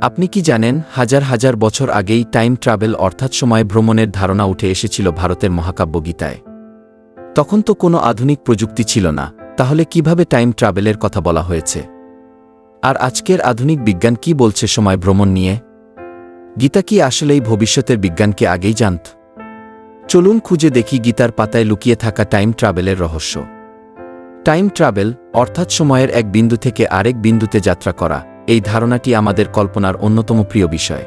আপনি কি জানেন, হাজার হাজার বছর আগেই টাইম ট্রাভেল অর্থাৎ সময় ভ্রমণের ধারণা উঠে এসেছিল ভারতের মহাকাব্য গীতায়। তখন তো কোনো আধুনিক প্রযুক্তি ছিল না, তাহলে কীভাবে টাইম ট্রাভেলের কথা বলা হয়েছে? আর আজকের আধুনিক বিজ্ঞান কি বলছে সময় ভ্রমণ নিয়ে? গীতা কি আসলেই ভবিষ্যতের বিজ্ঞানকে আগেই জানত? চলুন খুঁজে দেখি গীতার পাতায় লুকিয়ে থাকা টাইম ট্রাভেলের রহস্য। টাইম ট্রাভেল অর্থাৎ সময়ের এক বিন্দু থেকে আরেক বিন্দুতে যাত্রা করা এই ধারণাটি আমাদের কল্পনার অন্যতম প্রিয় বিষয়।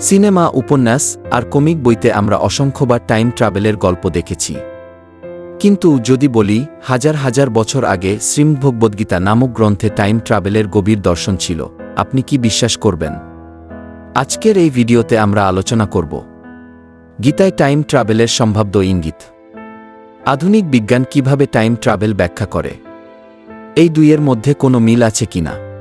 সিনেমা, উপন্যাস আর কমিক বইতে আমরা অসংখ্যবার টাইম ট্রাভেলের গল্প দেখেছি। কিন্তু যদি বলি, হাজার হাজার বছর আগে শ্রীমভগবদ্গীতা নামক গ্রন্থে টাইম ট্রাভেলের গভীর দর্শন ছিল। আপনি কি বিশ্বাস করবেন? আজকের এই ভিডিওতে আমরা আলোচনা করব। গীতায় টাইম ট্রাভেলের সম্ভাব্য ইঙ্গিত। আধুনিক বিজ্ঞান কীভাবে টাইম ট্রাভেল ব্যাখ্যা করে? এই দুইয়ের মধ্যে কোনো মিল আছে কিনা?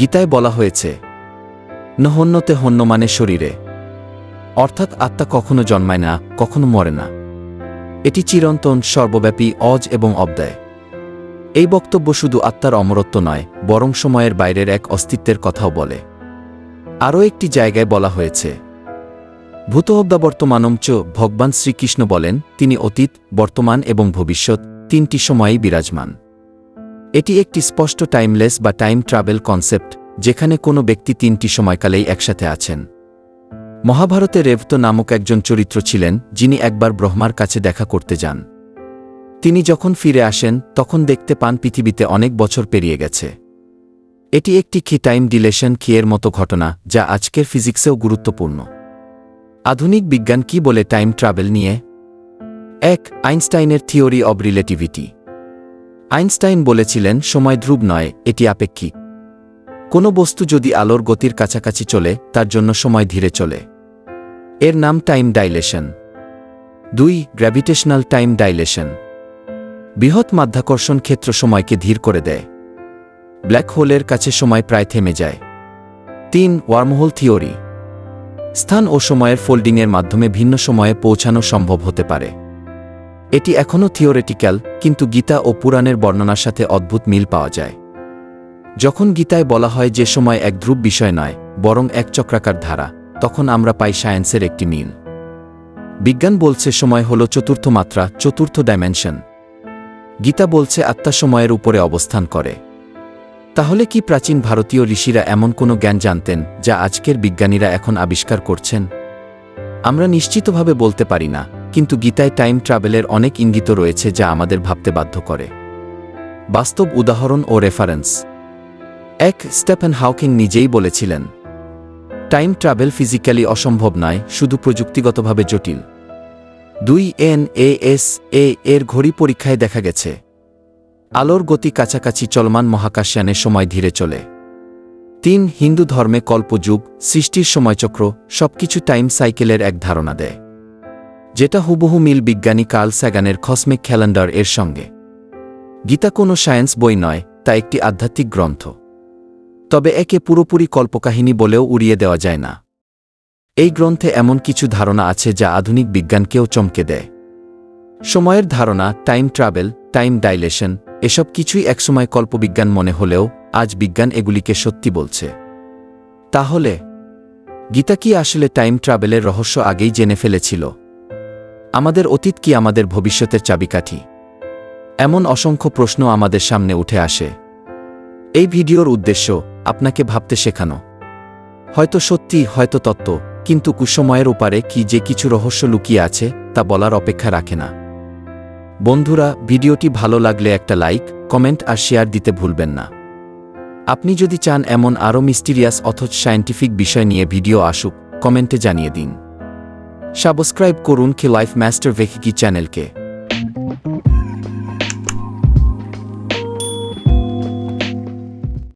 গীতায় বলা হয়েছে, নহন্যতে হন্য মানে শরীরে। অর্থাৎ আত্মা কখনো জন্মায় না, কখনো মরে না। এটি চিরন্তন, সর্বব্যাপী, অজ এবং অব্যয়। এই বক্তব্য শুধু আত্মার অমরত্ব নয়, বরং সময়ের বাইরের এক অস্তিত্বের কথাও বলে। আরও একটি জায়গায় বলা হয়েছে ভূতহব্দা বর্তমানম চ ভগবান শ্রীকৃষ্ণ বলেন, তিনি অতীত, বর্তমান এবং ভবিষ্যৎ, তিনটি সময়েই বিরাজমান। এটি একটি স্পষ্ট টাইমলেস বা টাইম ট্রাভেল কনসেপ্ট, যেখানে কোনো ব্যক্তি তিনটি সময়কালেই একসাথে আছেন। মহাভারতে রেভত নামক একজন চরিত্র ছিলেন, যিনি একবার ব্রহ্মার কাছে দেখা করতে যান। তিনি যখন ফিরে আসেন, তখন দেখতে পান পৃথিবীতে অনেক বছর পেরিয়ে গেছে। এটি একটি কি টাইম ডিলেশন কিয়ের মতো ঘটনা, যা আজকের ফিজিক্সেও গুরুত্বপূর্ণ। আধুনিক বিজ্ঞান কি বলে টাইম ট্রাভেল নিয়ে? এক, আইনস্টাইনের থিওরি অব রিলেটিভিটি। আইনস্টাইন বলেছিলেন, সময় ধ্রুব নয়, এটি আপেক্ষিক। কোনো বস্তু যদি আলোর গতির কাছাকাছি চলে, তার জন্য সময় ধীরে চলে। এর নাম টাইম ডাইলেশন। দুই, গ্র্যাভিটেশনাল টাইম ডাইলেশন। বৃহৎ মাধ্যাকর্ষণ ক্ষেত্র সময়কে ধীর করে দেয়। ব্ল্যাক হোলের কাছে সময় প্রায় থেমে যায়। তিন, ওয়ার্মহোল থিওরি। স্থান ও সময়ের ফোল্ডিংয়ের মাধ্যমে ভিন্ন সময়ে পৌঁছানো সম্ভব হতে পারে। এটি এখনও থিওরেটিক্যাল, কিন্তু গীতা ও পুরাণের বর্ণনার সাথে অদ্ভুত মিল পাওয়া যায়। যখন গীতায় বলা হয় যে সময় এক ধ্রুব বিষয় নয়, বরং এক চক্রাকার ধারা, তখন আমরা পাই সায়েন্সের একটি মিল। বিজ্ঞান বলছে সময় হল চতুর্থ মাত্রা, চতুর্থ ডাইমেনশন। গীতা বলছে আত্মা সময়ের উপরে অবস্থান করে। তাহলে কি প্রাচীন ভারতীয় ঋষিরা এমন কোনো জ্ঞান জানতেন, যা আজকের বিজ্ঞানীরা এখন আবিষ্কার করছেন? আমরা নিশ্চিতভাবে বলতে পারি না। কিন্তু গীতায় টাইম ট্রাভেলের অনেক ইঙ্গিত রয়েছে যা আমাদের ভাবতে বাধ্য করে। বাস্তব উদাহরণ ও রেফারেন্স। এক স্টেফেন হাউকিং নিজেই বলেছিলেন, টাইম ট্রাভেল ফিজিক্যালি অসম্ভব নয়, শুধু প্রযুক্তিগতভাবে জটিল। দুই এন এ এস এ এর ঘড়ি পরীক্ষায় দেখা গেছে। আলোর গতি কাছাকাছি চলমান মহাকাশযানের সময় ধীরে চলে। তিন হিন্দু ধর্মে কল্পযুগ, সৃষ্টির সময়চক্র, সবকিছু টাইম সাইকেলের এক ধারণা দেয়। যেটা হুবহু মিল বিজ্ঞানী কার্ল স্যাগানের কসমিক ক্যালেন্ডার এর সঙ্গে। গীতা কোনো সায়েন্স বই নয়, তা একটি আধ্যাত্মিক গ্রন্থ। তবে একে পুরোপুরি কল্পকাহিনী বলেও উড়িয়ে দেওয়া যায় না। এই গ্রন্থে এমন কিছু ধারণা আছে যা আধুনিক বিজ্ঞানকেও চমকে দেয়। সময়ের ধারণা, টাইম ট্রাভেল, টাইম ডাইলেশন, এসব কিছুই একসময় কল্পবিজ্ঞান মনে হলেও আজ বিজ্ঞান এগুলিকে সত্যি বলছে। তাহলে, গীতা কি আসলে টাইম ট্রাভেলের রহস্য আগেই জেনে ফেলেছিল? আমাদের অতীত কি আমাদের ভবিষ্যতের চাবিকাঠি? এমন অসংখ্য প্রশ্ন আমাদের সামনে উঠে আসে। এই ভিডিওর উদ্দেশ্য, আপনাকে ভাবতে শেখানো। হয়তো সত্যি, হয়তো তত্ত্ব, কিন্তু কুসময়ের ওপারে কি যে কিছু রহস্য লুকিয়ে আছে, তা বলার অপেক্ষা রাখে না। বন্ধুরা, ভিডিওটি ভালো লাগলে একটা লাইক, কমেন্ট আর শেয়ার দিতে ভুলবেন না। আপনি যদি চান এমন আরও মিস্টিরিয়াস অথচ সায়েন্টিফিক বিষয় নিয়ে ভিডিও আসুক, কমেন্টে জানিয়ে দিন। সাবস্ক্রাইব করুন কি লাইফ মাস্টার ভেহিকি চ্যানেলকে।